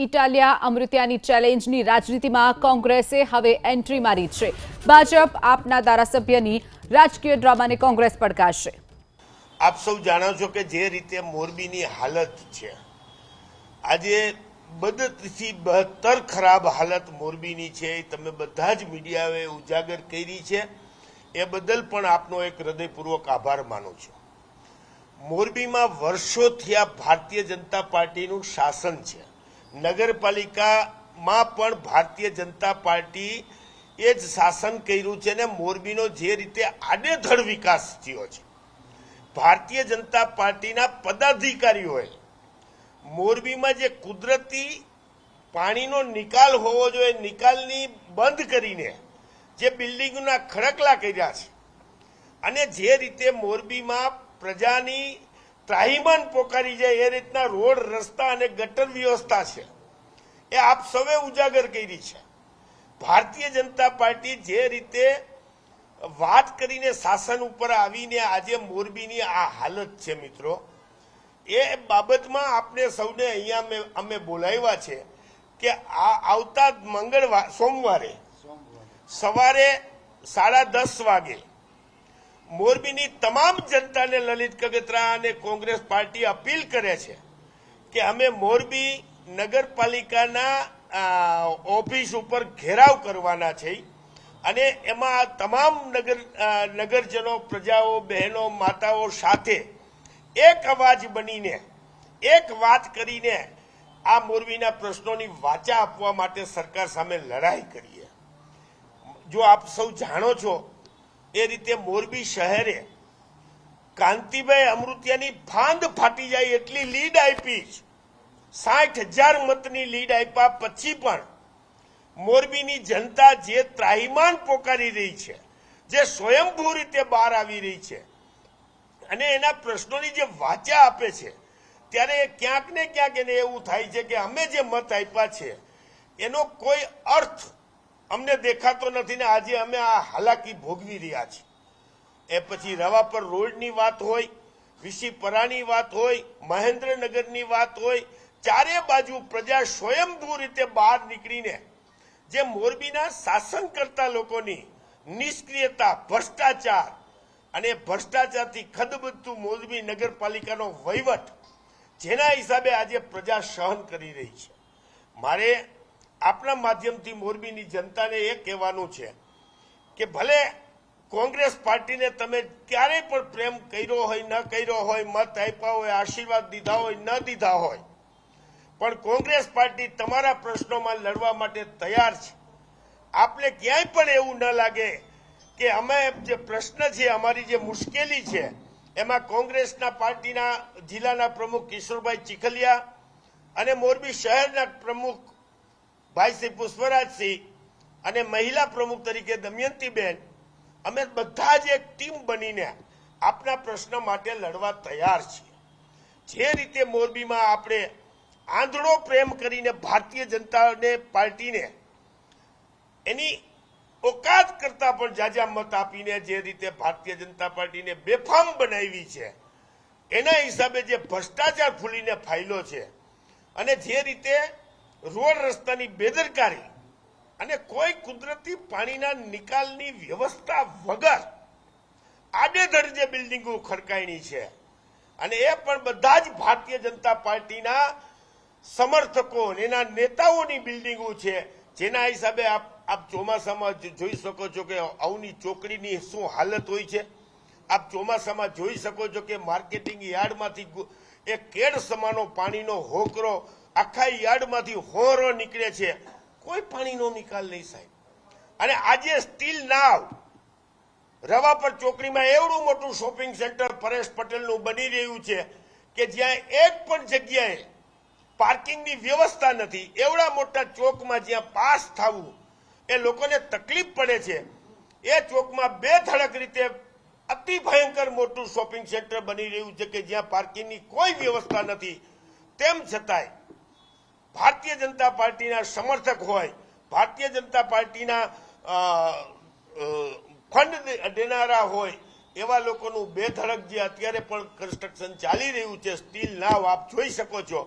ઇટાલિયા અમૃત્યાની ચેલેન્જની રાજનીતિમાં કોંગ્રેસે હવે એન્ટ્રી મારી છે. ભાજપ આપના ધારાસભ્યની રાજકીય ડ્રામાને કોંગ્રેસ પડકારશે. આપ સૌ જાણો છો કે જે રીતે મોરબીની હાલત છે. આજે બદતથી બહત્તર ખરાબ હાલત મોરબીની છે. એ તમે બધા જ મીડિયાએ ઉજાગર કરી છે. એ બદલ પણ આપનો એક હૃદયપૂર્વક આભાર માનું છું. મોરબીમાં વર્ષોથી આ ભારતીય જનતા પાર્ટીનું શાસન છે. નગરપાલિકામાં પણ ભારતીય જનતા પાર્ટી એ જ શાસન કર્યું છે ને મોરબીનો જે રીતે આડેધડ વિકાસ થયો છે. ભારતીય જનતા પાર્ટીના પદાધિકારીઓએ મોરબીમાં જે કુદરતી પાણીનો નિકાલ હોવો જોઈએ, નિકાલની બંધ કરીને જે બિલ્ડિંગના ખડકલા કર્યા છે અને જે રીતે મોરબીમાં પ્રજાની ત્રાહિમાન પોકારી જાય એ રીતના રોડ રસ્તા અને ગટર વ્યવસ્થા છે. એ આપ સૌએ ઉજાગર કરી છે. ભારતીય જનતા પાર્ટી જે રીતે વાત કરીને શાસન ઉપર આવીને આજે મોરબીની આ હાલત છે મિત્રો એ બાબતમાં આપણે સૌને અહીંયા અમે બોલાવ્યા છે કે આ આવતા મંગળવાર સોમવારે. સવારે સાડા દસ વાગે મોરબીની તમામ જનતાને લલિત કગતરા અને કોંગ્રેસ પાર્ટી અપીલ કરે છે કે અમે મોરબી નગરપાલિકાના ઓફિસ ઉપર ઘેરાવ કરવાના છે અને એમાં તમામ નગર નગરજનો, પ્રજાઓ, બહેનો, માતાઓ સાથે એક અવાજ બનીને, એક વાત કરીને આ મોરબીના પ્રશ્નોની વાચા આપવા માટે સરકાર સામે લડાઈ કરીએ. જો આપ સૌ જાણો છો એ રીતે મોરબી શહેરે કાંતિભાઈ અમૃતિયાની ફાંદ ફાટી જાય એટલી લીડ આપી સાઠ હજાર મતની લીડ આપ્યા પછી પણ મોરબીની જનતા જે ત્રાહિમાન પોકારી રહી છે, જે સ્વયંભૂ રીતે બહાર આવી રહી છે, અને એના પ્રશ્નોની જે વાચા આપે છે, ત્યારે ક્યાંક ને ક્યાંક એને એવું થાય છે કે અમે જે મત આપ્યા છે, એનો કોઈ અર્થ અમને દેખાતો નથી ને આજે અમે આ હાલાકી ભોગવી રહ્યા છીએ. એ પછી રવા પર રોડની વાત હોય વિશીપરાની વાત હોય, મહેન્દ્રનગરની વાત હોય, ચારે બાજુ પ્રજા સ્વયંભૂ રીતે બહાર નીકળીને જે મોરબીના શાસન કરતા લોકોની નિષ્ક્રિયતા, ભ્રષ્ટાચાર અને ભ્રષ્ટાચારથી ખદબદતું મોરબી નગરપાલિકાનો વહીવટ, જેના હિસાબે આજે પ્રજા સહન કરી રહી છે. મારે આપણા માધ્યમથી મોરબીની જનતાને એ કહેવાનું છે કે ભલે કોંગ્રેસ પાર્ટીને તમે ક્યારેય પણ પ્રેમ કર્યો હોય, ન કર્યો હોય, મત આપ્યા હોય, આશીર્વાદ દીધા હોય, ન દીધા હોય, પણ કોંગ્રેસ પાર્ટી તમારા પ્રશ્નોમાં લડવા માટે તૈયાર છે. આપને ક્યાંય પણ એવું ન લાગે કે અમે જે પ્રશ્ન છે, અમારી જે મુશ્કેલી છે, એમાં કોંગ્રેસના પાર્ટીના જિલ્લાના પ્રમુખ કિશોરભાઈ ચીખલિયા અને મોરબી શહેરના પ્રમુખ ભાઈ શ્રી પુષ્પરાજસિંહ અને મહિલા પ્રમુખ તરીકે દમયંતીબેન, અમે બધા જ એક ટીમ બનીને આપના પ્રશ્ન માટે લડવા તૈયાર છીએ. જે રીતે મોરબીમાં આપણે આંધળો પ્રેમ કરીને ભારતીય જનતાને પાર્ટીને એની ઓકાત કરતા પણ જાજા મત આપીને જે રીતે ભારતીય જનતા પાર્ટીને બેફામ બનાવી છે, એના હિસાબે જે ભ્રષ્ટાચાર ફૂલીને ફાયલો છે, અને જે રીતે રોડ રસ્તાની બેદરકારી અને કોઈ કુદરતી પાણીના નિકાલની વ્યવસ્થા વગર આડેધડ જે બિલ્ડિંગો ખડકાયણી છે. અને એ પણ બધા જ ભારતીય જનતા પાર્ટીના સમર્થકો એના નેતાઓની બિલ્ડિંગો છે. જેના હિસાબે આપ આપ ચોમાસામાં જોઈ શકો છો કે અવની ચોકડીની શું હાલત હોય છે. આપ ચોમાસામાં જોઈ શકો છો કે માર્કેટિંગ યાર્ડમાંથી એ કેડ સમાનો પાણીનો હોકરો આખા યાર્ડમાંથી હોરો નીકળે છે. કોઈ પાણીનો નિકાલ નહીં સાહેબ. અને આજે સ્ટીલ નાવ રવા પર ચોકડીમાં એવડું મોટું શોપિંગ સેન્ટર પરેશ પટેલનું બની રહ્યું છે કે જ્યાં એક પણ જગ્યાએ પાર્કિંગની વ્યવસ્થા નથી. એવડા મોટા ચોકમાં જ્યાં પાસ થવું એ લોકોને તકલીફ પડે છે. એ ચોકમાં બે ધડક રીતે અતિ ભયંકર મોટું શોપિંગ સેન્ટર બની રહ્યું છે કે જ્યાં પાર્કિંગની કોઈ વ્યવસ્થા નથી. તેમ છતાંય ભારતીય જનતા પાર્ટીના સમર્થક હોય, ભારતીય જનતા પાર્ટીના ફંડ દેનારા હોય, એવા લોકોનું બે ધડક જે અત્યારે પણ કન્સ્ટ્રક્શન ચાલી રહ્યું છે સ્ટીલ નાવ આપ જોઈ શકો છો,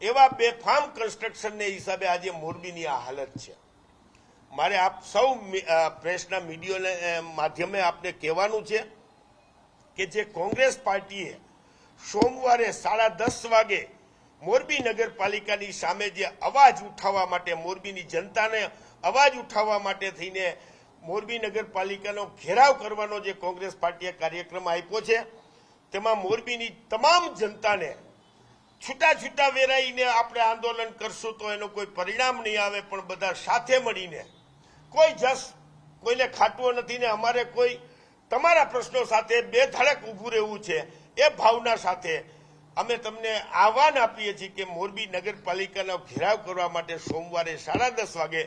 એવા બેફામ કન્સ્ટ્રક્શનને હિસાબે આજે મોરબીની આ હાલત છે. મારે આપ સૌ પ્રેસના મીડિયાને માધ્યમે આપને કહેવાનું છે કે જે કોંગ્રેસ પાર્ટીએ સોમવારે સાડા દસ વાગે મોરબી નગરપાલિકાની સામે જે અવાજ ઉઠાવવા માટે, મોરબીની જનતાને અવાજ ઉઠાવવા માટે થઈને મોરબી નગરપાલિકાનો ઘેરાવ કરવાનો જે કોંગ્રેસ પાર્ટીએ કાર્યક્રમ આપ્યો છે, તેમાં મોરબીની તમામ જનતાને છૂટા છૂટા વેરાઈને આપણે આંદોલન કરશું તો એનો કોઈ પરિણામ નહીં આવે, પણ બધા સાથે મળીને, કોઈ જસ કોઈને ખાટવો નથી ને અમારે કોઈ તમારા પ્રશ્નો સાથે બે ધડક ઊભું રહેવું છે, એ ભાવના સાથે અમે તમને આહવાન આપીએ છીએ કે મોરબી નગરપાલિકાનો ઘેરાવ કરવા માટે સોમવારે સાડા દસ વાગે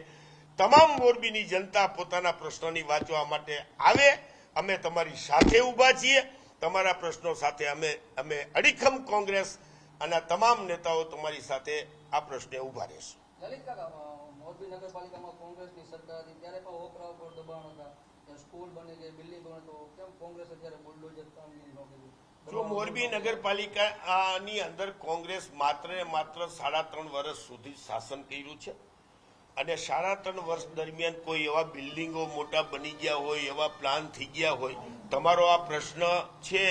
તમામ મોરબીની જનતા પોતાના પ્રશ્નોની વાંચવા માટે આવે. અમે તમારી સાથે ઊભા છીએ. તમારા પ્રશ્નો સાથે અમે અમે અડીખમ કોંગ્રેસ અને તમામ નેતાઓ તમારી સાથે આ પ્રશ્ને ઊભા રહેશે. સ્કૂલ બની ગઈ બિલ્ડિંગ બને તો કેમ કોંગ્રેસ અત્યારે બુલડોઝર કામ ન જો મોરબી નગરપાલિકાની અંદર કોંગ્રેસ માત્ર ને માત્ર સાડા ત્રણ વર્ષ સુધી શાસન કર્યું છે અને સાડા ત્રણ વર્ષ દરમિયાન કોઈ એવા બિલ્ડિંગો મોટા બની ગયા હોય, એવા પ્લાન થઈ ગયા હોય, તમારો આ પ્રશ્ન છે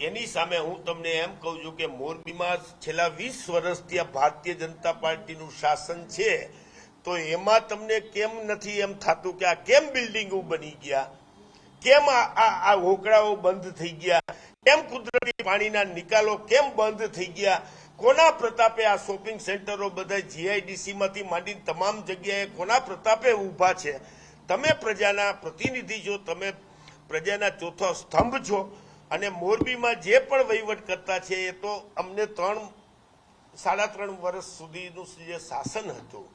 એની સામે હું તમને એમ કહું છું કે મોરબીમાં છેલ્લા વીસ વર્ષથી આ ભારતીય જનતા પાર્ટીનું શાસન છે, તો એમાં તમને કેમ નથી એમ થતું કે આ કેમ બિલ્ડિંગો બની ગયા? કેમ આ હોકળાઓ બંધ થઈ ગયા? કેમ કુદરતી પાણીના નિકાલો કેમ બંધ થઈ ગયા? કોના પ્રતાપે આ શોપિંગ સેન્ટરો બધા જીઆઈડીસી માંથી માંડીને તમામ જગ્યાએ કોના પ્રતાપે ઊભા છે? તમે પ્રજાના પ્રતિનિધિ છો, તમે પ્રજાના ચોથો સ્તંભ છો અને મોરબીમાં જે પણ વહીવટ કરતા છે એ તો અમને ત્રણ, સાડા ત્રણ વર્ષ સુધીનું જે શાસન હતું,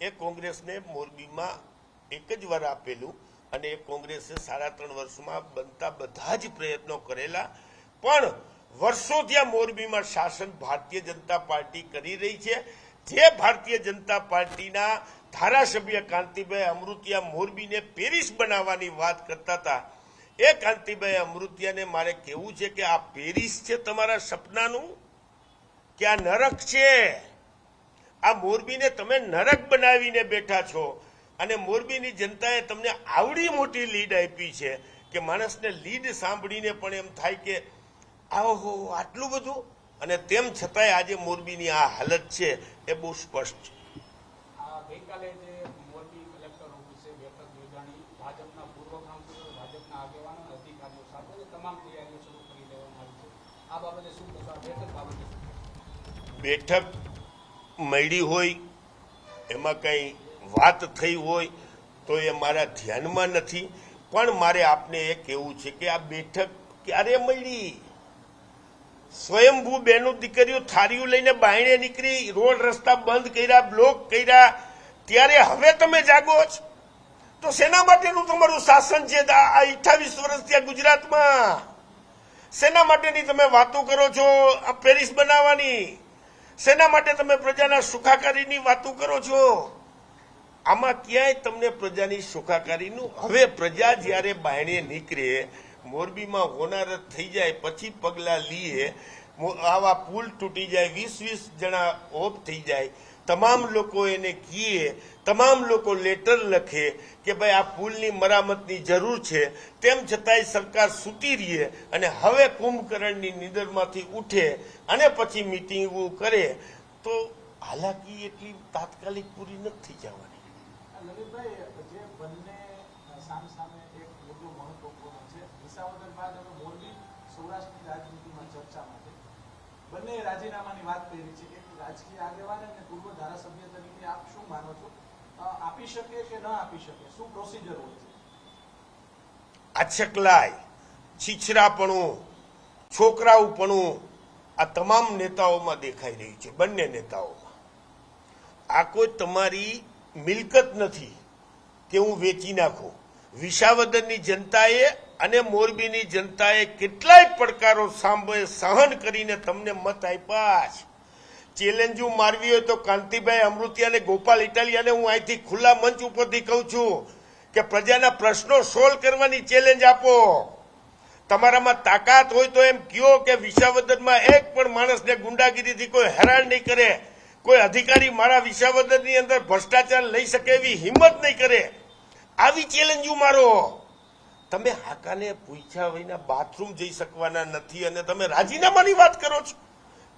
એ કોંગ્રેસને મોરબીમાં એક જ વાર આપેલું. અને કોંગ્રેસે સાડા ત્રણ વર્ષમાં બનતા બધા જ પ્રયત્નો કરેલા. પણ વર્ષોથી આ મોરબીમાં શાસન ભારતીય જનતા પાર્ટી કરી રહી છે. જે ભારતીય જનતા પાર્ટીના ધારાસભ્ય કાંતિભાઈ અમૃતિયા મોરબીને પેરિસ બનાવવાની વાત કરતા હતા. એ કાંતિભાઈ અમૃતિયાને મારે કહેવું છે કે આ પેરિસ છે તમારા સપનાનું? કે આ નરક છે? આ મોરબીને તમે નરક બનાવીને બેઠા છો. અને મોરબીની જનતાએ તમને આવડી મોટી લીડ આપી છે કે માણસને લીડ સાંભળીને પણ એમ થાય કે આહો આટલું બધું? અને તેમ છતાંય આજે મોરબીની આ હાલત છે એ બહુ સ્પષ્ટ છે. ગઈકાલે જે મોરબી કલેક્ટર ઓફિસે બેઠક યોજાણી ભાજપના પૂર્વ કાઉન્સિલર ભાજપના આગેવાનો અને અધિકારીઓ સાથે તમામ તૈયારીઓ શરૂ કરી દેવામાં આવી છે. આ બાબતે શું કહેશો? બેઠક બાબતે બેઠક મળી હોય એમાં કંઈ વાત થઈ હોય તો એ મારા ધ્યાનમાં નથી. પણ મારે આપને એ કહેવું છે કે આ બેઠક ક્યારે મળી? સ્વયંભૂ બેનું દીકરીઓ થારીઓ લઈને બાયણે નીકળી, રોડ રસ્તા બંધ કર્યા, બ્લોક કર્યા. ત્યારે હવે તમે જાગો છો તો શેના માટેનું તમારું શાસન છે આ અઠાવીસ વર્ષ ત્યાં ગુજરાતમાં. શેના માટેની તમે વાતો કરો છો, આ પેરિસ બનાવવાની. શેના માટે તમે પ્રજાના સુખાકારીની વાતો કરો છો. આમાં ક્યાંય તમને પ્રજાની સુખાકારીનું હવે પ્રજા જ્યારે બાયણે નીકળે, મોરબીમાં હોનારત થઈ જાય, પછી પગલાં લીએ આવા પુલ તૂટી જાય, વીસ વીસ જણા ઓફ થઈ જાય, તમામ લોકો એને કીએ, તમામ લોકો લેટર લખે કે ભાઈ આ પુલની મરામતની જરૂર છે. તેમ છતાંય સરકાર સૂતી રહીએ અને હવે કુંભકર્ણની નીંદરમાંથી ઉઠે અને પછી મિટિંગો કરે. તો હાલાકી એટલી તાત્કાલિક પૂરી નથી થઈ જવાની. જે બંને સામ સામે એક મુદ્દો મહત્વપૂર્ણ છે. વિસાવદર બાદ સૌરાષ્ટ્રની રાજનીતિમાં ચર્ચામાં છે બંને રાજીનામાની વાત કરી છે. એક રાજકીય આગેવાન અને પૂર્વ ધારાસભ્ય તરીકે આપ શું માનો છો? આપી શકે કે ન આપી શકે? શું પ્રોસિજર હોય છે? આછકલાય છીછરાપણું છોકરાઓપણું આ તમામ નેતાઓમાં દેખાઈ રહ્યું છે. બંને નેતાઓમાં. આ કોઈ તમારી મિલકત નથી કે હું વેચી નાખું. વિસાવદરની જનતાએ અને મોરબીની જનતાએ કેટલાય પડકારો સાંભળે સહન કરીને તમને મત આપ્યા છે. ચેલેન્જ હું મારવી હોય તો કાંતિભાઈ અમૃતિયા અને ગોપાલ ઇટાલિયાને હું અહીંથી ખુલ્લા મંચ ઉપરથી કહું છું કે પ્રજાના પ્રશ્નો સોલ્વ કરવાની ચેલેન્જ આપો. તમારામાં તાકાત હોય તો એમ કયો કે વિસાવદરમાં એક પણ માણસને ગુંડાગીરીથી કોઈ હેરાન નહીં કરે. કોઈ અધિકારી મારા વિસાવદરની અંદર ભ્રષ્ટાચાર લઈ શકે એવી હિંમત નહીં કરે. આવી ચેલેન્જો મારો. તમે હાકાને પૂછ્યા વિના બાથરૂમ જઈ શકવાના નથી અને તમે રાજીનામાની વાત કરો છો.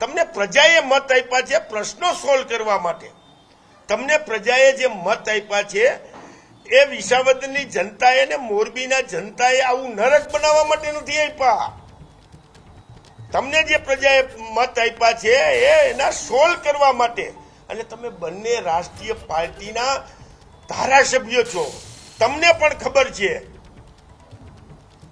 તમને પ્રજાએ મત આપ્યા છે પ્રશ્નો સોલ્વ કરવા માટે. તમને પ્રજાએ જે મત આપ્યા છે એ વિસાવદરની જનતાએ ને મોરબીના જનતાએ આવું નરક બનાવવા માટે નથી આપ્યા. તમને જે પ્રજાએ મત આપ્યા છે, એ એના સોલ્વ કરવા માટે. અને તમે બંને રાષ્ટ્રીય પાર્ટીના ધારાસભ્યો છો. તમને પણ ખબર છે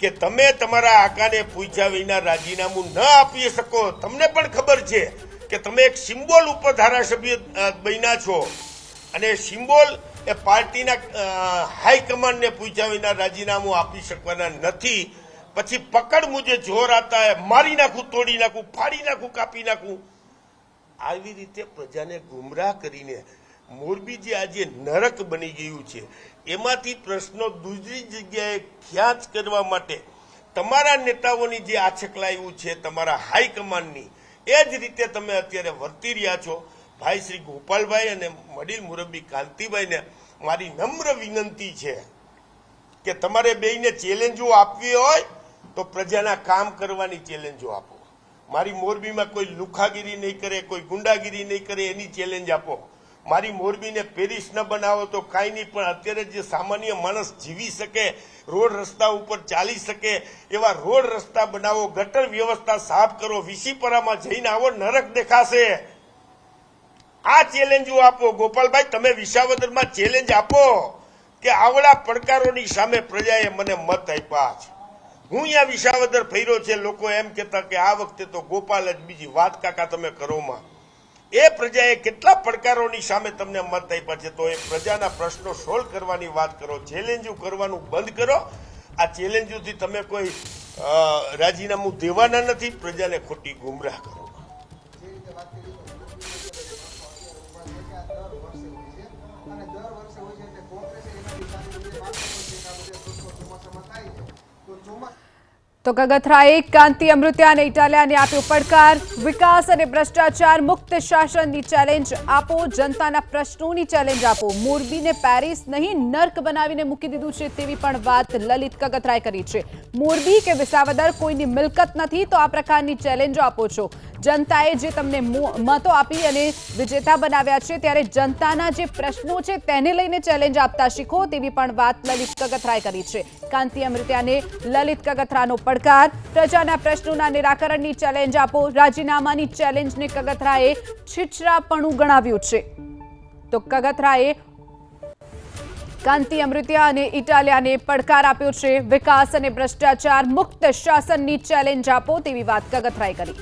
કે તમે તમારા આકાને પૂછ્યા વિના રાજીનામું ન આપી શકો. તમને પણ ખબર છે કે તમે એક સિમ્બોલ ઉપર ધારાસભ્ય બન્યા છો. અને સિમ્બોલ એ પાર્ટીના હાઈકમાન્ડને પૂછ્યા વિના રાજીનામું આપી શકવાના નથી. પછી પકડ મુજે જોર આતા હે, મારી નાખું, તોડી નાખું, ફાડી નાખું, કાપી નાખું. આવી રીતે પ્રજાને ગુમરાહ કરીને મોરબી જે આજે નરક બની ગયું છે. એમાંથી પ્રશ્નો દૂસરી જગ્યાએ ખ્યાચ કરવા માટે તમારા નેતાઓની જે આછકલાયું છે, તમારા હાઈકમાન્ડની એ જ રીતે તમે અત્યારે વર્તી રહ્યા છો. ભાઈ શ્રી ગોપાલભાઈ અને વડીલ મુરબ્બી કાંતિભાઈને મારી નમ્ર વિનંતી છે કે તમારે બેયને ચેલેન્જો આપવી હોય તો પ્રજાના કામ કરવાની ચેલેન્જો આપો. મારી મોરબીમાં કોઈ લુખાગીરી નહીં કરે, કોઈ ગુંડાગીરી નહીં કરે, એની ચેલેન્જ આપો. મારી મોરબીને પેરિસ ન બનાવો તો કાંઈ નહીં, પણ અત્યારે જે સામાન્ય માણસ જીવી શકે, રોડ રસ્તા ઉપર ચાલી શકે, એવા રોડ રસ્તા બનાવો, ગટર વ્યવસ્થા સાફ કરો, વિસીપરામાં જઈને આવો, નરક દેખાશે. આ ચેલેન્જો આપો. ગોપાલભાઈ, તમે વિસાવદરમાં ચેલેન્જ આપો કે આવડા પડકારોની સામે પ્રજાએ મને મત આપ્યા છે. હું અહીંયા વિસાવદર ફર્યો છે, લોકો એમ કહેતા કે આ વખતે તો ગોપાલ જ બીજી વાત કાકા તમે કરોમાં એ પ્રજાએ કેટલા પડકારોની સામે તમને મત આપ્યા છે, તો એ પ્રજાના પ્રશ્નો સોલ્વ કરવાની વાત કરો ચેલેન્જો કરવાનું બંધ કરો. આ ચેલેન્જોથી તમે કોઈ રાજીનામું દેવાના નથી, પ્રજાને ખોટી ગુમરાહ કરો. તો ગગથરાએ કાંતિ અમૃત્યા અને ઇટાલિયાને આપ્યો પડકાર. વિકાસ અને ભ્રષ્ટાચાર મુક્ત શાસનની ચેલેન્જ આપો, જનતાના પ્રશ્નોની ચેલેન્જ આપો. મોરબીને પેરિસ નહીં, નર્ક બનાવીને મૂકી દીધું છે તેવી પણ વાત લલિત કગથરાએ કરી છે. મોરબી કે વિસાવદર કોઈની મિલકત નથી, તો આ પ્રકારની ચેલેન્જો આપો છો. જનતાએ જે તમને મતો આપી અને વિજેતા બનાવ્યા છે, ત્યારે જનતાના જે પ્રશ્નો છે તેને લઈને ચેલેન્જ આપતા શીખો તેવી પણ વાત લલિત કગથરાએ કરી છે. કાંતિ અમૃત્યાને લલિત કગથરાનો પડકાર, પ્રજાના પ્રશ્નોના નિરાકરણની ચેલેન્જ આપો, રાજીનામાની ચેલેન્જને કગથરાએ છીછરાપણું ગણાવ્યું છે. તો કગથરાએ કાંતિ અમૃત્યા અને ઇટાલિયાને પડકાર આપ્યો છે. વિકાસ અને ભ્રષ્ટાચાર મુક્ત શાસનની ચેલેન્જ આપો તેવી વાત કગથરાએ કરી.